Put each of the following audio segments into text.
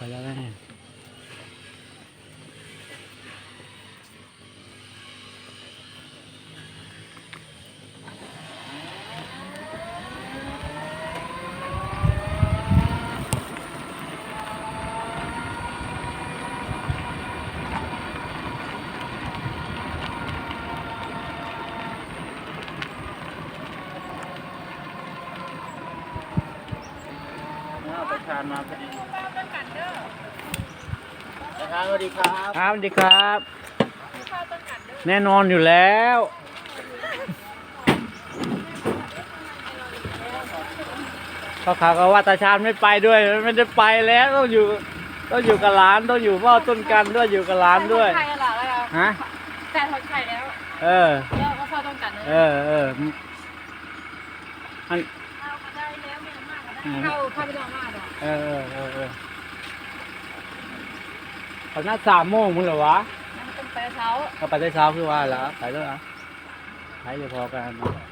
ไปแล้วนะเนี่ยประธานมาพอดีประธานสวัสดีครับครับสวัสดีครับ แน่นอนอยู่แล้วเขาขาก็ว่าตาชาญไม่ไปด้วยไม่ได้ไปแล้วต้องอยู่ต้องอยู่กับหลานต้องอยู่เฝ้าต้นกันด้วยอยู่กับหลานด้วยใครล่ะแล้วฮะแฟนคนไทยแล้ว เออแล้วก็พ่อต้องกันเออเอออันเข้ามาได้แล้วไม่มากเข้าเข้าไปลองมากหรอ เออเออเออเออเขานัดสามโมงมึงเหรอวะมันเป็นไปเช้าเขาไปได้เช้าคือว่าแล้วไปแล้วอะไปเดี๋ยวพอกันนะ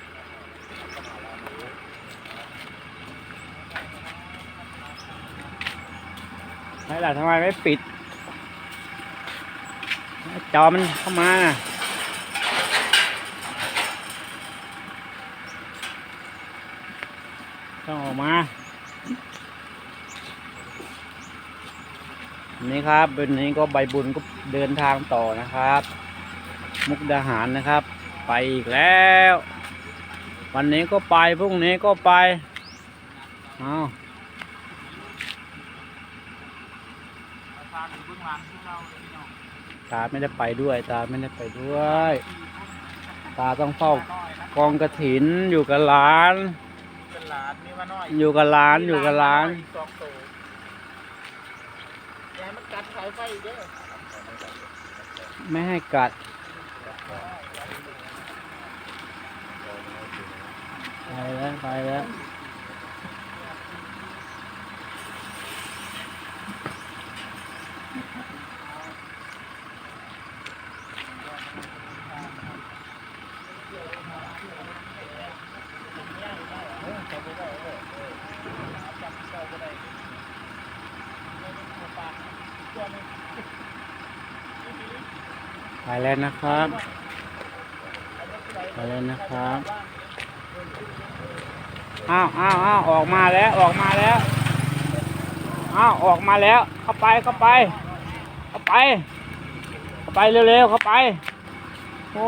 ไม่ล่ะทำไมไม่ปิด จอมันเข้ามาน่ะต้องออกมา นี่ครับวันนี้ก็ใบบุญก็เดินทางต่อนะครับ มุกดาหารนะครับ ไปอีกแล้ว วันนี้ก็ไปพรุ่งนี้ก็ไปเอาตาไม่ได้ไปด้วย ตาไม่ได้ไปด้วย ตาต้องเฝ้ากองกระถินอยู่กับหลานเป็นหลานนี่มาหน่อยอยู่กับหลานอยู่กับหลาน สองตัวอย่าให้มันกัดสายไฟอีกเด้อไม่ให้กัดไปแล้วไปแล้ว ไปแล้วนะครับไปแล้วนะครับ อ้าวอ้าวอ้าวออกมาแล้วออกมาแล้ว อ้าวออกมาแล้ว เข้าไปเข้าไป เข้าไป เข้าไปเร็วๆเข้าไป โอ้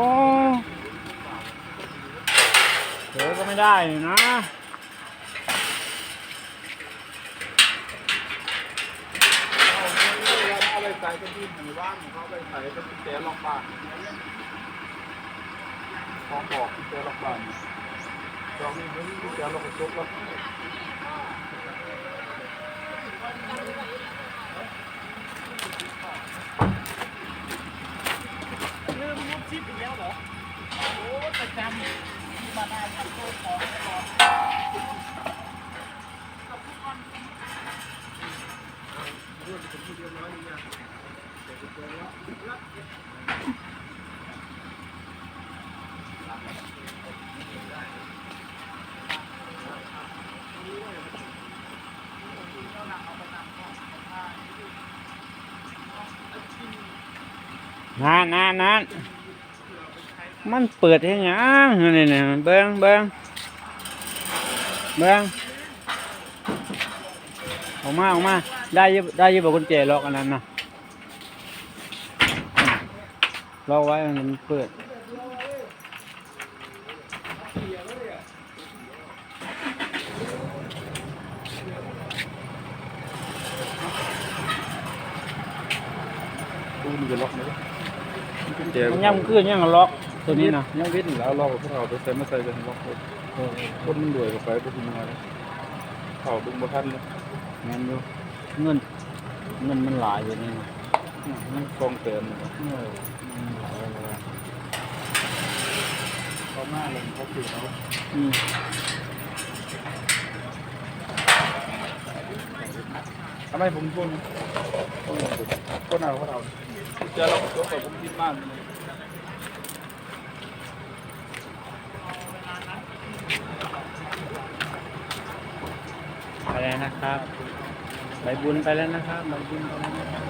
เดี๋ยวก็ไม่ได้นี่นะ เอาไป ใส่เป็ที่หมู่านเขาไปใส่เป็นกุญแจล็อกบ้านของบอกกุญแจล็อกบ้านเรามีเงินกุญแจล็อกกระจกแล้วลืมมุดชิปอีกแล้วเหรอโอ้ประจำมาได้ทำตัวของตลอด นานนานนานมันเปิดให้ยังนี่นี่เบิ้งเบิ้งเบิ้ง ออกมาออกมาได้อยิบได้อยิบบอกกุญแจล็อกอันนั้นนะล็อกไว้มันเปิดดูมันจะล็อกไหมกุญแจมันยังขึ้นยังล็อกตัวนี้นะยังวิทย์แล้วล็อกพวกเราไปใส่มาใส่เป็นล็อกเลยคนมันรวยกับไปไปทิ้งมาเลยเข่าดึงบ่ทันเลยเงินอยู่เงินเงินมันหลายอยู่นี่นะมันกองเตือนเออมันหลายเลยเขาหน้าลงเขาถือเขาอืมทำไมผมคนคนคนเอาเขาเอาเจอเราจบกับผมคิดมากเลยไป แล้วนะครับเใบบุญไปแล้วนะครับใบบุญไปแล้วนะครับ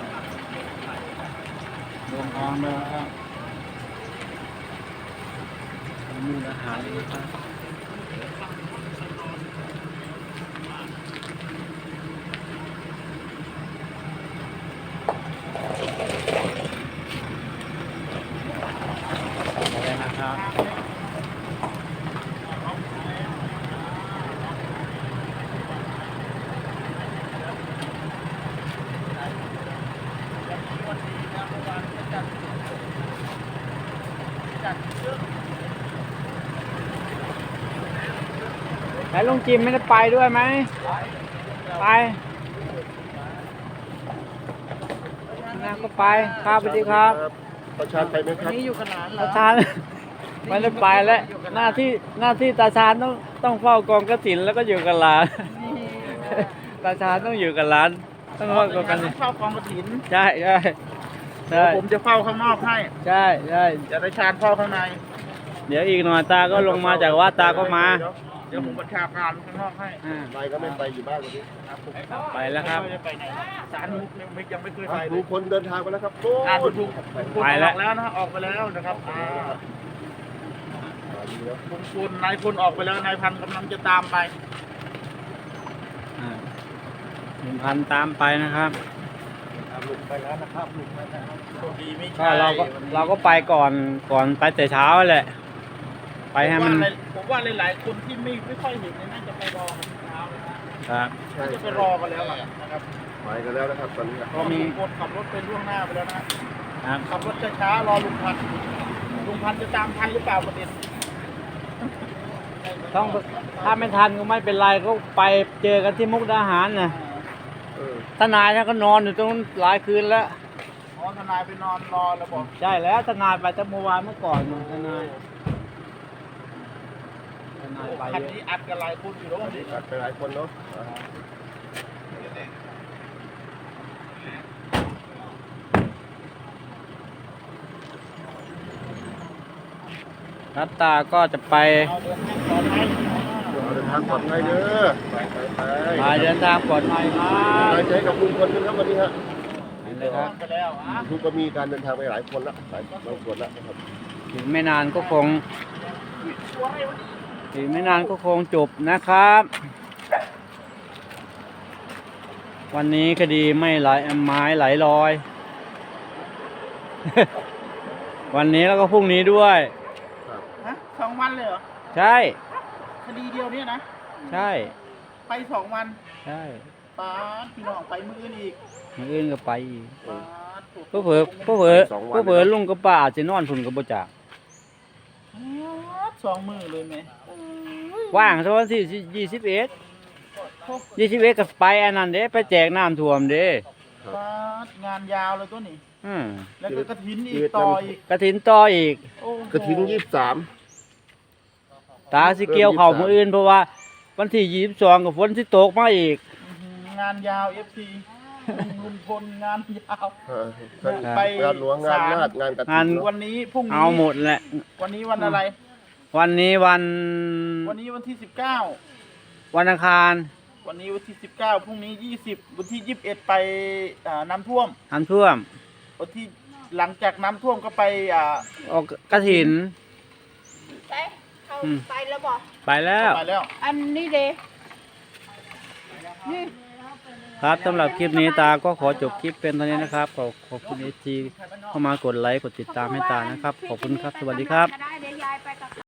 ลงทองเลยครับมีอาหารนะครับอะไรนะครับ แล้วลุงจิมไม่ได้ไปด้วยไหม ไปนั่งก็ไป ครับสวัสดีครับ ประชาไปไหมควันรับนี้อยู่ขนาดเหรตาอชาญไม่ได้ไปแล้ว หน้าที่หน้าที่ตาชาญต้องต้องเฝ้ากองกระถินแล้วก็อยู่กับหลานตาชาญต้องอยู่กับหลาน ต้องเฝ้ากองกระถินเฝ้ากองกระถินใช่ใช่เดี๋ยวใช่ผมจะเฝ้าข้างนอกให้ใช่ใช่ จะได้ชาญเฝ้าข้างในเดี๋ยวอีกหน่อยตาก็ลงมาจากวัดตาก็มา เดี๋ยวผมประชาการข้างนอกให้อ่าไปก็ไม่ไปอยู่บ้านวันนี้ครับผมไปแล้วครับ ไม่ได้ไปไหนสารมุกยังไม่ยังไม่เคยไปเลลุยงพลเดินทางไปแล้วครับโอ้อ่าลุยงลุงลุงพลไปอแล้วอกแล้วนะออกไปแล้วนะครับอ่ามาดีแล้วลุงพลนายพลออกไปแล้วนายพันกำลังจะตามไปอ่าหนึ่งพันตามไปนะครับลุงไปแล้วนะครับลุงไปแล้วโชคดีไม่ก็ใช่เราก็วันนี้เราก็ไปก่อนก่อนไปแต่เช้าแหละ ไปให้มัน ผมว่าหลายผมว่าหลายๆคนที่ไม่ไม่ค่อยเห็นเนี่ยน่าจะไปรอกันเช้าเลยนะครับใช่น่าจะไปรอกันแล้วล่ะนะครับไปกันแล้วนะครับตอนนี้ก็มีลุงพลขับรถไปล่วงหน้าไปแล้วนะครับขับรถช้าๆรอลุงพันธุ์ลุงพันธุ์จะตามทันหรือเปล่าประเด็นต้องถ้าไม่ทันก็ไม่เป็นไรก็ไปเจอกันที่มุกดาหารนะเออทนายท่านก็นอนอยู่ตรงนั้นหลายคืนแล้ว อ๋อทนายไปนอนรอแล้วบอกใช่แล้วทนายไปตั้งเมื่อวานเมื่อก่อนนู่นทนายทนายไป คันเยอะนี้อัดกันหลายคนอยู่แล้วดิตัดไปหลายคนเนาะรัตตาก็จะไปเอาเดินทางปลอดภัยเอาเดินทางปลอดภัยเด้อไปไปไปมาเดินทางปลอดภัยครักำลับงใจกับลุงพลด้วยครับวันนี้ฮะไปเลยครับไปแล้วอะลุงก็มีการเดินทางไปหลายคนละหลายบางส่วนละนะครับถึงไม่นานก็คง ถึงไม่นานก็คงจบนะครับ วันนี้คดีไม่ไหลไม้ไหลลอย วันนี้แล้วก็พรุ่งนี้ด้วยครับฮะสองวันเลยเหรอ ใช่ คดีเดียวเนี่ยนะ ใช่ ไปสองวันใช่ป้าดพี่น้องไปมื้ออื่นอีกมืออื่นก็ไปอีกป้าดถูกเพื่อเผื่อเพื่อเผื่อเพื่อเผื่อลุงกับป้าอาจจะนอนพุ่นกับบ่จากป๊าด สองมือเลยไหมว่างสักวันที่ยี่สิบเอ็ดยี่สิบเอ็ดก็ไปอันนั้นเด้ไปแจกน้ำท่วมเด้ป้าดงานยาวเลยตัวนี้อืมแล้วก็กระถินอีกต่ออีกกระถินต่ออีกโอ้โหกระถิ่นยี่สิบสามตาสิเกี่ยวเข่ามืออื่นเพราะว่า วันที่ยี่สิบสองกับฝนที่ตกมาอีกอื้อหืองานยาวเอฟซี ลุงพลงานยาวท่านไปงานหลวงงานราชงานกระงาถิ่นนเนาะวันนี้พรุ่งนี้เอาหมดแหละ วันนี้วันอะไร วันนี้วันวันนี้วันที่สิบเก้าวันอังคารวันนี้วันที่สิบเก้าพรุ่งนี้ยี่สิบวันที่ยี่สิบเอ็ดไปอ่าน้ำท่วมอันท่วมวันที่หลังจากน้ำท่วมก็ไปอ่าออกกระถิน ไปเขาอืม ไปแล้วบอกไปแล้ว ไปแล้วอันนี้เด้นี่ ครับสำหรับคลิปนี้ตาก็ขอจบคลิปเป็นเท่านี้นะครับ ขอขอบคุณเอจีเข้ามากดไลค์กดติดตามให้ตานะครับ ขอบคุณครับ สวัสดีครับได้เดี๋ยวยายไปกับ